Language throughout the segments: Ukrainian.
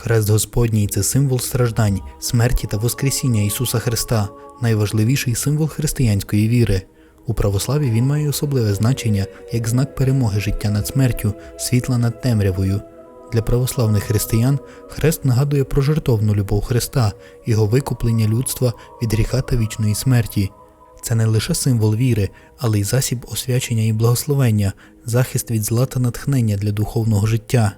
Хрест Господній це символ страждань, смерті та Воскресіння Ісуса Христа, найважливіший символ християнської віри. У православі він має особливе значення як знак перемоги життя над смертю, світла над темрявою. Для православних християн хрест нагадує про жертовну любов Христа, його викуплення людства від гріха та вічної смерті. Це не лише символ віри, але й засіб освячення і благословення, захист від зла та натхнення для духовного життя.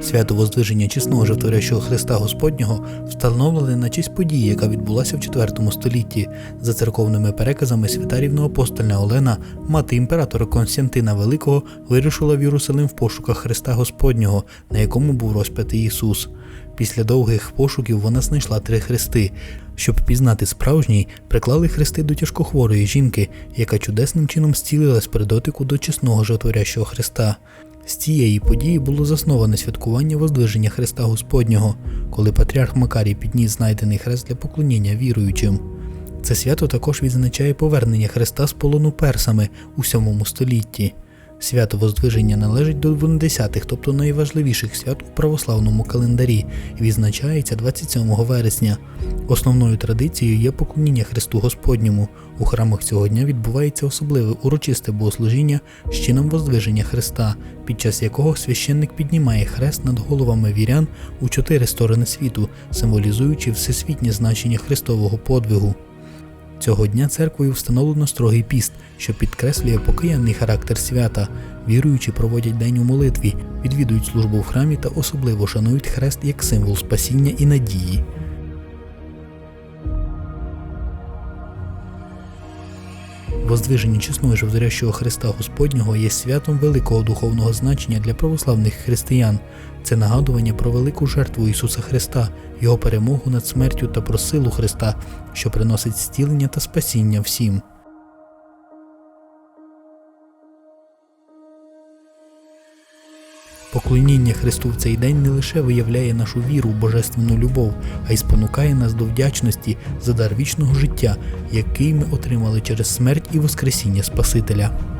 Свято Воздвиження чесного животворящого Христа Господнього встановлене на честь події, яка відбулася в IV столітті. За церковними переказами свята рівноапостольна Олена, мати імператора Константина Великого, вирушила в Єрусалим в пошуках Христа Господнього, на якому був розп'ятий Ісус. Після довгих пошуків вона знайшла три хрести. Щоб пізнати справжній, приклали хрести до тяжкохворої жінки, яка чудесним чином зцілилась при дотику до чесного животворящого Христа. З цієї події було засноване святкування Воздвиження Христа Господнього, коли патріарх Макарій підніс знайдений хрест для поклоніння віруючим. Це свято також відзначає повернення Христа з полону персами у 7 столітті. Свято Воздвиження належить до 20-х, тобто найважливіших свят у православному календарі, і відзначається 27 вересня. Основною традицією є поклоніння Христу Господньому. У храмах цього дня відбувається особливе урочисте богослужіння з чином Воздвиження Христа, під час якого священник піднімає хрест над головами вірян у чотири сторони світу, символізуючи всесвітнє значення Христового подвигу. Цього дня церквою встановлено строгий піст, що підкреслює покаянний характер свята. Віруючі проводять день у молитві, відвідують службу в храмі та особливо шанують хрест як символ спасіння і надії. Воздвиження чесного животворящого Христа Господнього є святом великого духовного значення для православних християн. Це нагадування про велику жертву Ісуса Христа, Його перемогу над смертю та про силу Христа, що приносить зцілення та спасіння всім. Поклоніння Христу в цей день не лише виявляє нашу віру в божественну любов, а й спонукає нас до вдячності за дар вічного життя, який ми отримали через смерть і Воскресіння Спасителя.